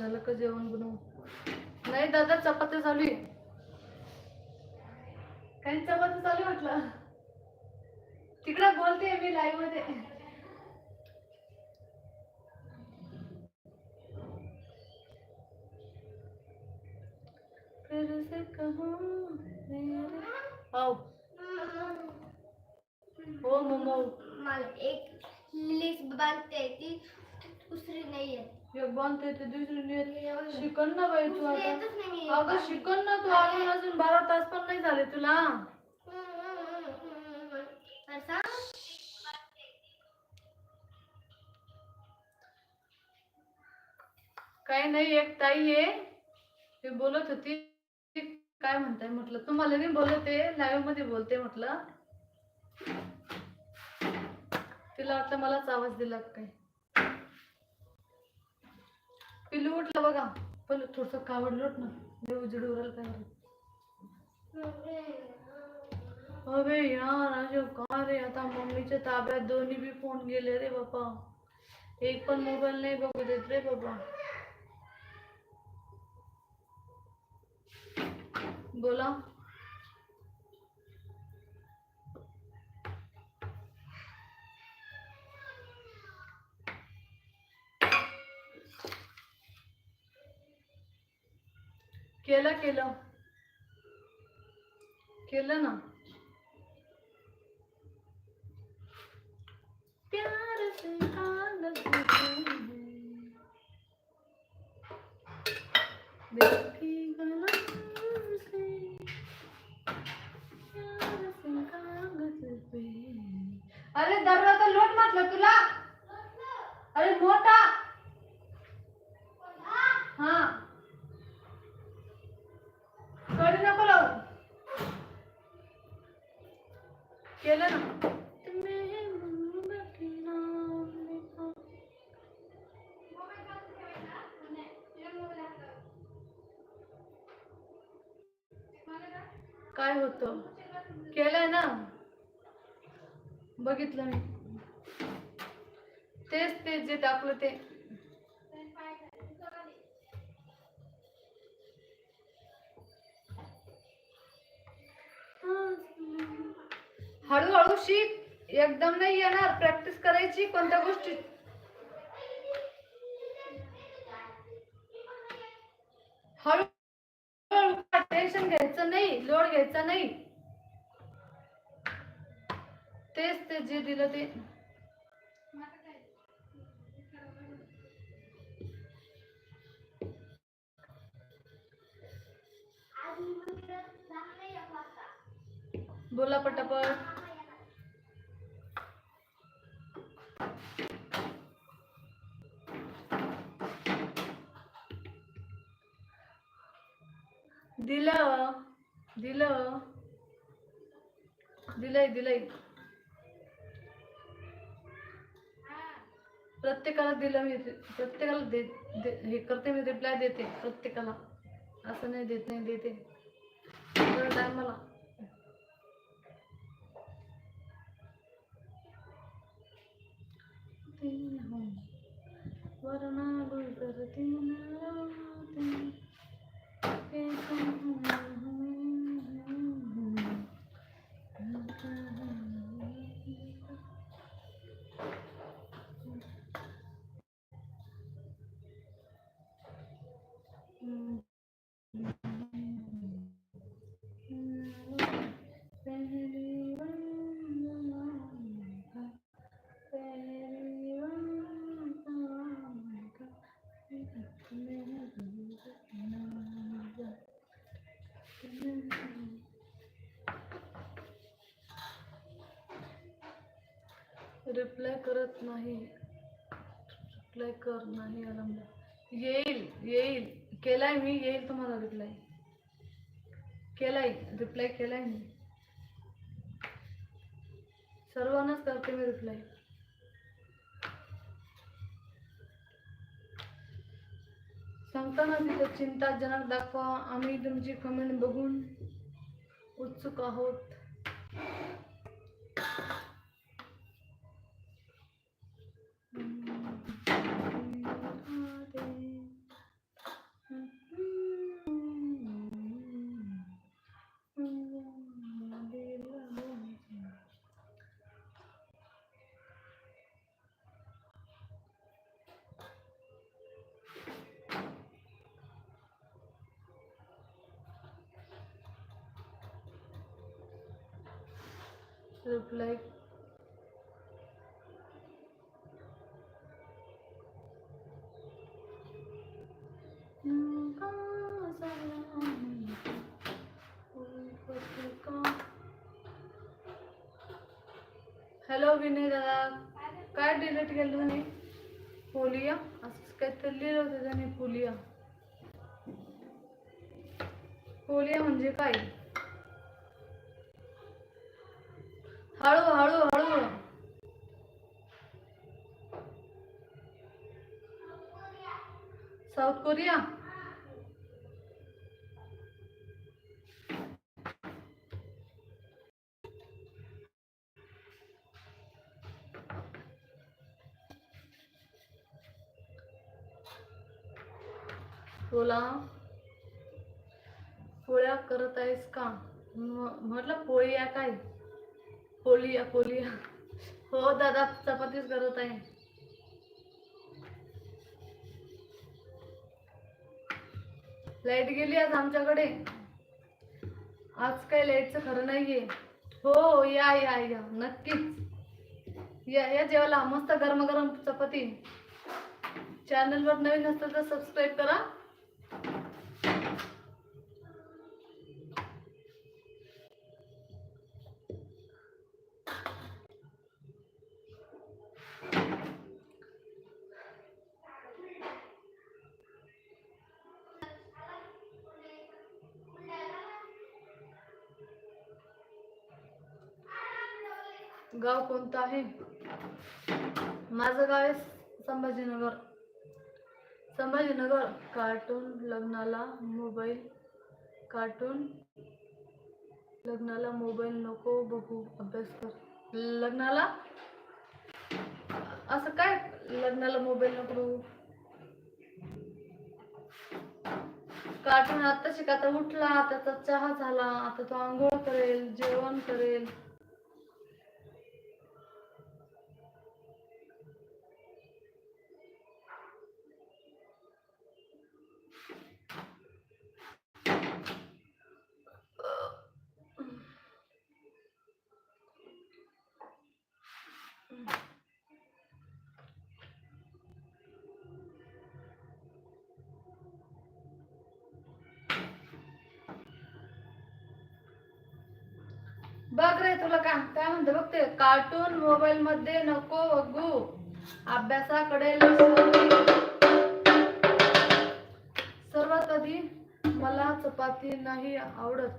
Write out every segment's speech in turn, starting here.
झालं का जेवण बनवू? नाही दादा चपात्या झाली आहे काही चपात्या चालू आहे म्हटलं तिकडे बोलते मी लाईव्हमध्ये फिर से कहूं मेरे आओ हो मोमो मला एक लिस्ट बांधते ती दुसरी नाही येत एक बांधते ते दुसरी शिकन ना बाई तू आता. अगं शिकन ना तू. अजून अजून बारा तास पण नाही झाले तुला. काही नाही एक ताई आहे. ती बोलत होती. काय म्हणताय म्हटलं? तुम्हाला नाही बोलते लाईव्हमध्ये बोलते म्हटलं. तिला वाटतं मलाच आवाज दिला काय? पिल्लू उठलं बघा. पण थोडस कावड लोट ना. लय उजड उराल काय अबे यार अशो का रे? आता मम्मीच्या ताब्यात दोन्ही बी फोन गेले रे बाबा एक पण मोबाईल नाही बघू देत रे बाबा. बोला. केलं केलं. केलं ना. प्यार से देखी गलत से प्यार से कागज पे। अरे दरवाजा लोट म्हटलं तुला? अरे मोठा हा। बघितलं मी तेच ते जे टाकलं ते. हळूहळू शिक. एकदम नाही येणार. प्रॅक्टिस करायची कोणत्या गोष्टी. हळू टेन्शन घ्यायचं नाही. लोड घ्यायचा नाही. तेच ते जे दिलं ते. बोला पटापट. दिलं दिलं. दिलंय दिलंय. प्रत्येकाला दिलं मी प्रत्येकाला दे दे- हे करते मी रिप्लाय देते प्रत्येकाला. असं नाही देत नाही देते. टायमाला वरणा गुजर दिन रिप्लाय करत नाही. रिप्लाय कर नाही आरामला येईल येईल. केलाय मी येईल तुम्हाला रिप्लाय केलाय रिप्लाय केलाय मी. सर्वांनाच करते मी रिप्लाय सांगताना तिथं चिंताजनक दाखवा. आम्ही तुमची कमेंट बघून उत्सुक आहोत. रिप्लाय हॅलो विनय दादा काय डिलीट केलं तुम्ही? पोलिया असं काहीतरी लिहिलं होतं त्याने फोलिया पोलिया म्हणजे काय? हळू हळू हळू. South Korea. पोलिया हो दादा चपातीच करत आहे. लाइट गेली आज आमच्याकडे. आज काही लाईटचं खरं नाहीये. हो या या या नक्कीच. या या जेवायला. मस्त गरम गरम चपाती चॅनलवर नवीन असतं तर सबस्क्राईब करा. कोणतं आहे. माझं गाव आहे संभाजीनगर. संभाजीनगर कार्टून लग्नाला मोबाईल कार्टून लग्नाला मोबाईल नको बघू अभ्यास कर. लग्नाला? असं काय? लग्नाला मोबाईल नको बघू. कार्टून आता शिक आता उठला त्याचा चहा झाला आता तो आंघोळ करेल जेवण करेल. बघ रे तुला काय काय म्हणते बघ ते कार्टून मोबाईल मध्ये नको बघू. अभ्यासाकडे सर्वात आधी मला चपाती नाही आवडत.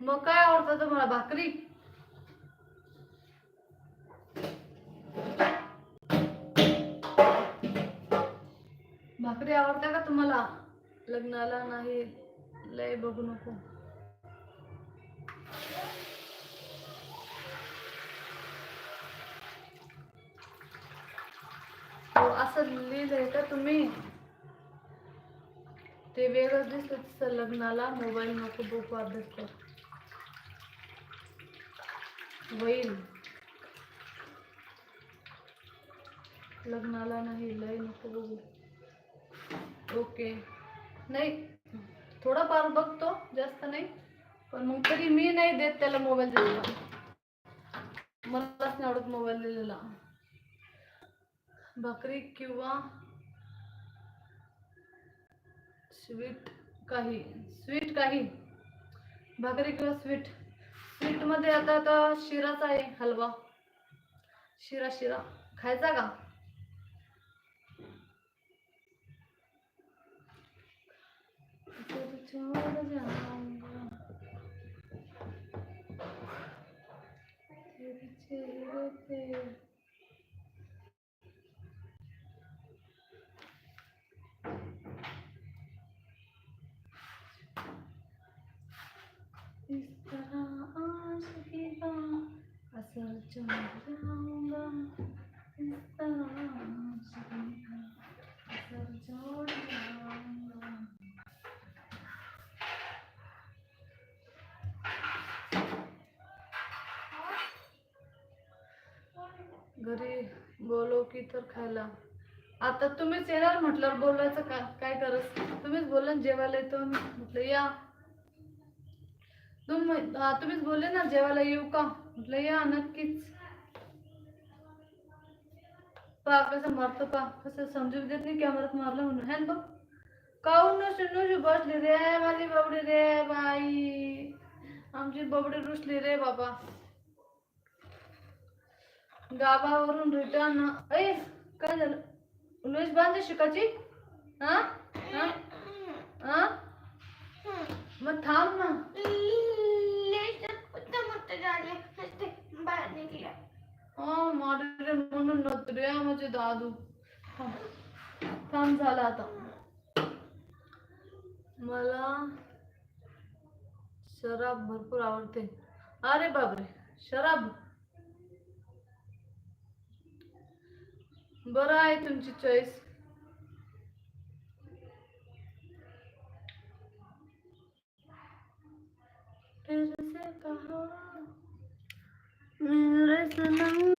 मग काय आवडतं तुम्हाला? भाकरी? भाकरी आवडते का तुम्हाला? लग्नाला नाही लय बघू नको हो असं लिहिलंय का तुम्ही? ते वेगळं दिसतं तिचं लग्नाला. मोबाईल नको बुक अभ्यास कर. होईल लग्नाला नाही लय नको बघू. ओके. नाही थोडाफार बघतो जास्त नाही. पण मग तरी मी नाही देत त्याला मोबाईल दिलेला. मलाच नाही आवडत मोबाईल दिलेला. भाकरी किंवा स्वीट काही स्वीट काही. भाकरी किंवा स्वीट. स्वीटमध्ये आता आता शिराचा आहे हलवा. शिरा शिरा. खायचा का? आशिकी असर जाऊंगा इस तरह असर छोड़ जाऊंगा घरी बोलव की तर खायला. आता तुम्हीच येणार म्हटल्यावर बोलायचं का? काय करस तुम्हीच बोला जेवायला येतो म्हटलं या. तुम्ही हा, तुम्हीच बोलले ना जेवायला येऊ का म्हटलं या नक्कीच पा कसं मारतो पा रे माझी बबडी रे बाई आमची बबडी रुसली रे बाबा। गावावरून रिटर्न ऐ काय झालं लुईस हा? हा? मग ना। बाहेर निघल्या. हा मारे म्हणून नव्हतं रे माझे दादू. काम झालं आता. मला शराब भरपूर आवडते. अरे बापरे शराब. बरं आहे तुमची चॉईस फिर से कहा मेरे सनम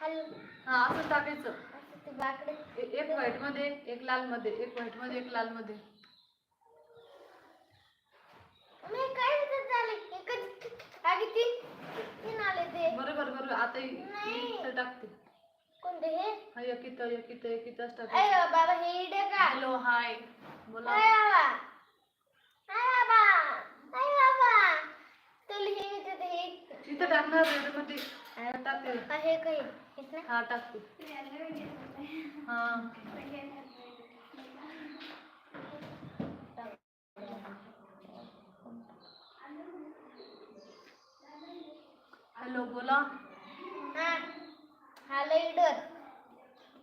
हा असं टाकायचं. असं ते बाकडे ए- एक व्हाईटमध्ये एक लाल मध्ये एक व्हाईटमध्ये एक लाल मध्ये मी काय विचार झाले? एकच आधी तीन तीन आले ते बरोबर बरोबर आता इ- नाही. इथं टाकते. कोणते हे? हा एक इथं एक इथं एक इथंच अरे टाकायचं बाबा हे इडे का? Hello hi. बोला. अरे बाबा. अरे बाबा. अरे बाबा. तुला हे विचारते हे इथं टाकणार रेडमध्ये. टाकते हा, हे हॅलो बोला. हा हा लीडर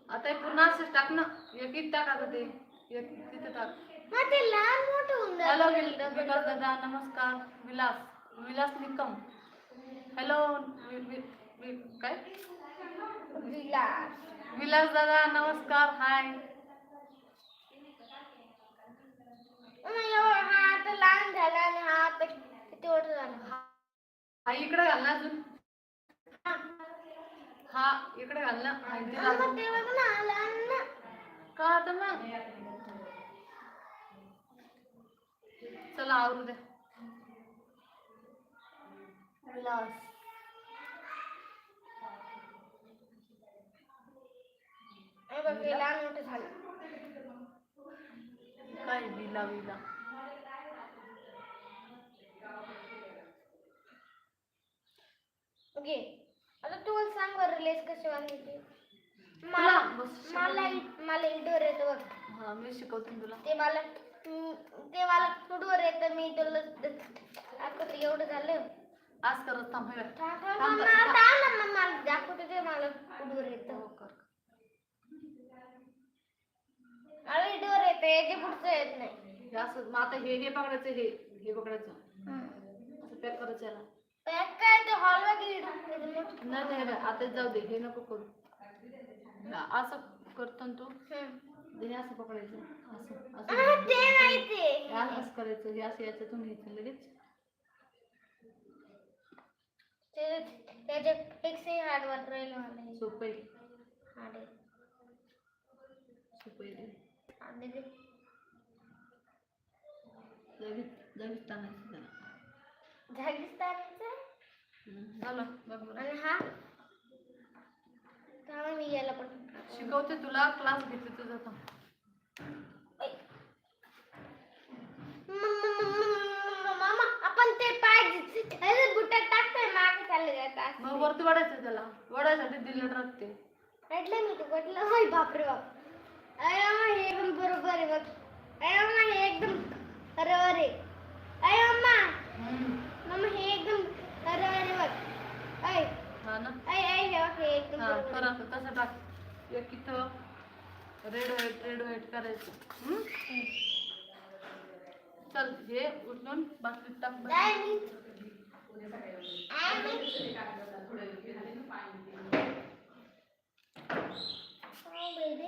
आता हे पूर्ण असंच टाक ना. एक टाक आता ते. एक तिथं टाक. हा ते लहान मोठं होऊन हॅलो विकास दादा नमस्कार. विलास. विलास निकम. हॅलो काय? विलास विलास दादा नमस्कार हाय. मग हा आता लहान झाला आणि हा आता किती वर्ष झाला हा इकडे घाल ना अजून. हा. इकडे घाल ना. ते बघ ना लहान ना का आता मग? चला आवरू द्या. विलास. हे बघ हे लहान मोठं झालं. काय विला विला. ओके आता तू मला सांग बरं लेस कशी बांधायची मला मला मला इडोर येतं बघ. हा मी शिकवते तुला. ते मला ते मला फुडवर येतं मी तुला दाखवते एवढं झालं. आज करत थांब. थांब, थांब, मला दाखवते ते मला फुडवर येतं. हो, कर. मला इडोर येतं याच्या पुढचं येत नाही. हे असं मग आता हे हे पकडायचं हे हे पकडायचं. असं पॅक करायचं याला. पॅक काय ते हॉलमध्ये इडून नाही नाही नाही, आता जाऊ दे हे नको करू. हा, असं करतो ना तू. हे. असं पकडायचं असं असं ते माहिती हे असं करायचं हे असं याच्यातून घ्यायचं लगेच. ते त्याच्या पेक्षा हार्ड वाट राहिलं मला. सोपं आहे. हार्ड. सोपं आहे ते. टाकायचं त्याला टाकायचं. हम्म, झालं बघ बरं आणि हा थांबा मी याला पण शिकवते तुला क्लास घेते तुझा ऐ. मामा आपण ते पाय अरे बुटात टाकतोय मागे चालले जातात मग वरती वाढायचं त्याला वाढायसाठी दिलं म्हटलं मी तू होय बापरे बाप अरे मामा हे एकदम बरोबर आहे बघ. हे एकदम बरोबर आहे अरे मामा मामा हे एकदम बरोबर आहे बघ. ऐ हा ना. ऐ ऐ हे बघ हे एकदम हा बरोबर आहे. तसं टाक. एक इथं रेड व्हाईट रेड व्हाईट करायचं. हम्म? चल हे उचलून बाटलीत टाक बरं. काय मी काय मी? ஐம்பது